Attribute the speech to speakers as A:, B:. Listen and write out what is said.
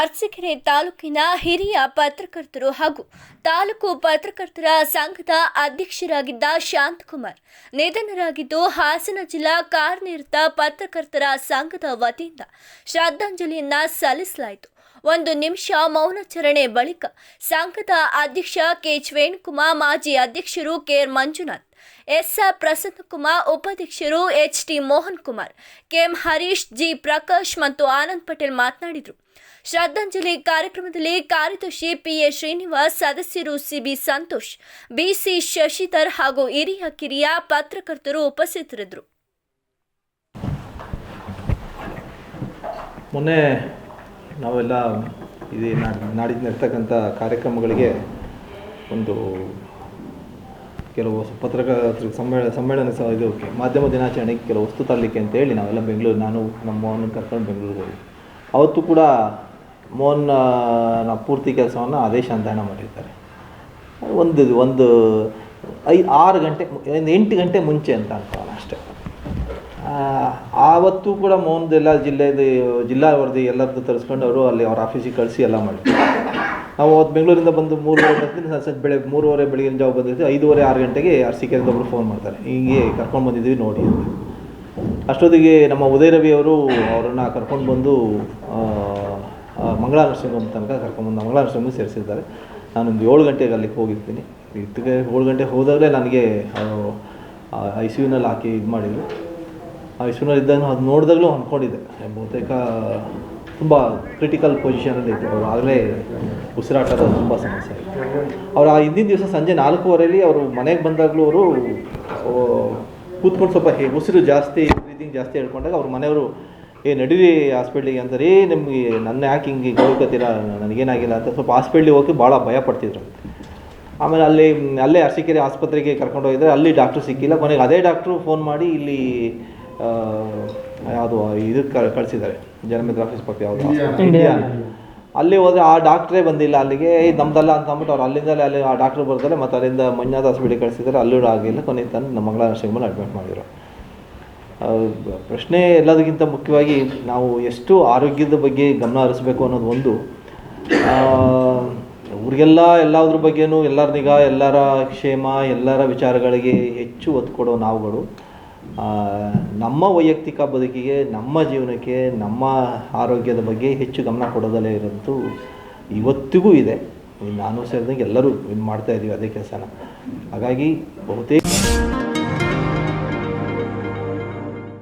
A: ಅರಸೀಕೆರೆ ತಾಲೂಕಿನ ಹಿರಿಯ ಪತ್ರಕರ್ತರು ಹಾಗೂ ತಾಲೂಕು ಪತ್ರಕರ್ತರ ಸಂಘದ ಅಧ್ಯಕ್ಷರಾಗಿದ್ದ ಶಾಂತಕುಮಾರ್ ನಿಧನರಾಗಿದ್ದು ಹಾಸನ ಜಿಲ್ಲಾ ಕಾರ್ಯನಿರತ ಪತ್ರಕರ್ತರ ಸಂಘದ ವತಿಯಿಂದ ಶ್ರದ್ಧಾಂಜಲಿಯನ್ನ ಸಲ್ಲಿಸಲಾಯಿತು. ಒಂದು ನಿಮಿಷ ಮೌನಾಚರಣೆ ಬಳಿಕ ಸಂಘದ ಅಧ್ಯಕ್ಷ ಕೆಚ್ ವೇಣುಕುಮಾರ್, ಮಾಜಿ ಅಧ್ಯಕ್ಷರು ಕೆಆರ್ ಮಂಜುನಾಥ್ ಎಸ್ಆರ್ ಪ್ರಸನ್ನಕುಮಾರ್ ಉಪಾಧ್ಯಕ್ಷರು H T Mohan Kumar, KM Harish, G Prakash ಮತ್ತು ಆನಂದ್ ಪಟೇಲ್ ಮಾತನಾಡಿದರು. ಶ್ರದ್ಧಾಂಜಲಿ ಕಾರ್ಯಕ್ರಮದಲ್ಲಿ ಕಾರ್ಯದರ್ಶಿ ಪಿಎ ಶ್ರೀನಿವಾಸ್, ಸದಸ್ಯರು ಸಿಬಿ ಸಂತೋಷ್ ಬಿಸಿ ಶಶಿಧರ್ ಹಾಗೂ ಹಿರಿಯ ಕಿರಿಯ ಪತ್ರಕರ್ತರು ಉಪಸ್ಥಿತರಿದ್ದರು.
B: ಮೊನ್ನೆ ನಾವೆಲ್ಲ ಇದು ನಾಡಿದ್ದು ನಡ್ತಕ್ಕಂಥ ಕಾರ್ಯಕ್ರಮಗಳಿಗೆ ಒಂದು ಕೆಲವು ಪತ್ರಕರ್ತರ ಸಮ್ಮೇಳನ ಸಮ್ಮೇಳನ ಸಹ ಇದು ಮಾಧ್ಯಮ ದಿನಾಚರಣೆಗೆ ಕೆಲವು ವಸ್ತು ತರಲಿಕ್ಕೆ ಅಂತೇಳಿ ನಾವೆಲ್ಲ ಬೆಂಗಳೂರು, ನಾನು, ನಮ್ಮ ಮೋಹನ್ ಕರ್ಕೊಂಡು ಬೆಂಗಳೂರಿಗೆ ಹೋಗಿ. ಅವತ್ತು ಕೂಡ ಮೋಹನ್ನ ಪೂರ್ತಿ ಕೆಲಸವನ್ನು ಆದೇಶ ಶಾಂತಾಯನ ಮಾಡಿರ್ತಾರೆ. ಒಂದು ಒಂದು ಐ, ಆರು ಗಂಟೆ ಒಂದು ಎಂಟು ಗಂಟೆ ಮುಂಚೆ ಅಂತ ಅನ್ಕೋಣ ಅಷ್ಟೇ. ಆವತ್ತು ಕೂಡ ಮೋಹನ್ದೆಲ್ಲ ಜಿಲ್ಲೆದು, ಜಿಲ್ಲಾ ವರದಿ ಎಲ್ಲರದ್ದು ತರಿಸ್ಕೊಂಡು ಅವರು ಅಲ್ಲಿ ಅವ್ರ ಆಫೀಸಿಗೆ ಕಳಿಸಿ ಎಲ್ಲ ಮಾಡಿ ನಾವು ಅವತ್ತು ಬೆಂಗಳೂರಿಂದ ಬಂದು ಮೂರುವರೆ ಸಂಜೆ ಬೆಳೆ, ಮೂರುವರೆ ಬೆಳಗಿನ ಜಾವ ಬಂದಿರ್ತೀವಿ, ಐದೂವರೆ, ಆರು ಗಂಟೆಗೆ ಅರಸಿಕೆಯಿಂದ ಒಬ್ಬರು ಫೋನ್ ಮಾಡ್ತಾರೆ. ಹಿಂಗೆ ಕರ್ಕೊಂಡು ಬಂದಿದ್ದೀವಿ ನೋಡಿ ಅಂತ. ಅಷ್ಟೊತ್ತಿಗೆ ನಮ್ಮ ಉದಯ ರವಿ ಅವರು ಅವರನ್ನು ಕರ್ಕೊಂಡು ಬಂದು ಮಂಗಳಾ ನರ್ಸಿಂಗ್ ಹೋಮ್ ತನಕ ಕರ್ಕೊಂಡ್ಬಂದು ಮಂಗಳಾ ನರ್ಸಿಂಗ್ ಹೋಮ್ ಸೇರಿಸಿದ್ದಾರೆ. ನಾನೊಂದು ಏಳು ಗಂಟೆಗೆ ಅಲ್ಲಿಗೆ ಹೋಗಿರ್ತೀನಿ. ಇತ್ತಿಗೆ ಏಳು ಗಂಟೆಗೆ ಹೋದಾಗಲೇ ನನಗೆ ಐ ಸಿ ಯುನಲ್ಲಿ ಹಾಕಿ ಇದು ಮಾಡಿದರು. ಐ ವಿಶ್ವನಾಥ್ ಇದ್ದಾನೆ ಅದು ನೋಡಿದಾಗಲೂ ಅಂದ್ಕೊಂಡಿದ್ದೆ. ಬಹುತೇಕ ತುಂಬ ಕ್ರಿಟಿಕಲ್ ಪೊಸಿಷನಲ್ಲಿ ಇತ್ತು ಅವರು ಆಗಲೇ ಉಸಿರಾಟದ ತುಂಬ ಸಮಸ್ಯೆ ಅವರು ಆ ಹಿಂದಿನ ದಿವಸ ಸಂಜೆ ನಾಲ್ಕೂವರೆಯಲ್ಲಿ ಅವರು ಮನೆಗೆ ಬಂದಾಗಲೂ ಅವರು ಕೂತ್ಕೊಂಡು ಸ್ವಲ್ಪ ಹೇ, ಉಸಿರು ಜಾಸ್ತಿ ಬ್ರೀದಿಂಗ್ ಜಾಸ್ತಿ ಹೇಳ್ಕೊಂಡಾಗ ಅವ್ರ ಮನೆಯವರು, ಏ, ನಡೀರಿ ಹಾಸ್ಪಿಟ್ಲಿಗೆ ಅಂತಾರೆ. ಏ, ನಿಮಗೆ ನನ್ನ ಯಾಕೆ ಹಿಂಗೆ ಗೌರವತ್ತೀರಾ ನನಗೇನಾಗಿಲ್ಲ ಅಂತ ಸ್ವಲ್ಪ ಹಾಸ್ಪಿಟ್ಲಿಗೆ ಹೋಗಿ ಭಾಳ ಭಯ ಪಡ್ತಿದ್ರು. ಆಮೇಲೆ ಅಲ್ಲಿ, ಅಲ್ಲೇ ಅರಸೀಕೆರೆ ಆಸ್ಪತ್ರೆಗೆ ಕರ್ಕೊಂಡು ಹೋಗಿದ್ರೆ ಅಲ್ಲಿ ಡಾಕ್ಟ್ರು ಸಿಕ್ಕಿಲ್ಲ. ಕೊನೆಗೆ ಅದೇ ಡಾಕ್ಟ್ರು ಫೋನ್ ಮಾಡಿ ಇಲ್ಲಿ ಯಾವುದು ಇದಕ್ಕೆ ಕಳಿಸಿದ್ದಾರೆ. ಜನಮಿತ್ರ ಆಫೀಸ್ ಪಕ್ಕ ಯಾವುದು? ಇಂಡಿಯಾ ಅಲ್ಲಿ ಹೋದರೆ ಆ ಡಾಕ್ಟ್ರೇ ಬಂದಿಲ್ಲ ಅಲ್ಲಿಗೆ "ಏ, ನಮ್ದಲ್ಲ ಅಂತ ಅಂದ್ಬಿಟ್ಟು ಅವ್ರು ಅಲ್ಲಿಂದಲೇ ಅಲ್ಲಿ ಆ ಡಾಕ್ಟ್ರು ಬರ್ತಾರೆ ಮತ್ತು ಅಲ್ಲಿಂದ ಮಂಜಾದ ಹಾಸ್ಪಿಟ್ಲಿಗೆ ಕಳಿಸಿದ್ದಾರೆ. ಅಲ್ಲೂ ಆಗಿಲ್ಲ ಕೊನೆ ತಂದು ನಮ್ಮ ಮಂಗಳ ನರ್ಸಿಂಗ್ ಅಡ್ಮಿಟ್ ಮಾಡಿದ್ರು. ಆ, ಪ್ರಶ್ನೆ ಎಲ್ಲದಕ್ಕಿಂತ ಮುಖ್ಯವಾಗಿ ನಾವು ಎಷ್ಟು ಆರೋಗ್ಯದ ಬಗ್ಗೆ ಗಮನ ಹರಿಸ್ಬೇಕು ಅನ್ನೋದು ಒಂದು. ಆ, ಊರಿಗೆಲ್ಲ ಎಲ್ಲದ್ರ ಬಗ್ಗೆನೂ ಎಲ್ಲರ ನಿಗಾ ಎಲ್ಲರ ಕ್ಷೇಮ ಎಲ್ಲರ ವಿಚಾರಗಳಿಗೆ ಹೆಚ್ಚು ಒತ್ತು ಕೊಡೋ ನಾವುಗಳು. ನಮ್ಮ ವೈಯಕ್ತಿಕ ಬದುಕಿಗೆ, ನಮ್ಮ ಜೀವನಕ್ಕೆ, ನಮ್ಮ ಆರೋಗ್ಯದ ಬಗ್ಗೆ ಹೆಚ್ಚು ಗಮನ ಕೊಡೋದಲ್ಲೇ ಇರೋದು ಇವತ್ತಿಗೂ ಇದೆ. ನಾನು ಸೇರಿದಂಗೆ ಎಲ್ಲರೂ ಇದು ಮಾಡ್ತಾ ಇದ್ದೀವಿ ಅದೇ ಕೆಲಸನ. ಹಾಗಾಗಿ ಬಹುತೇಕ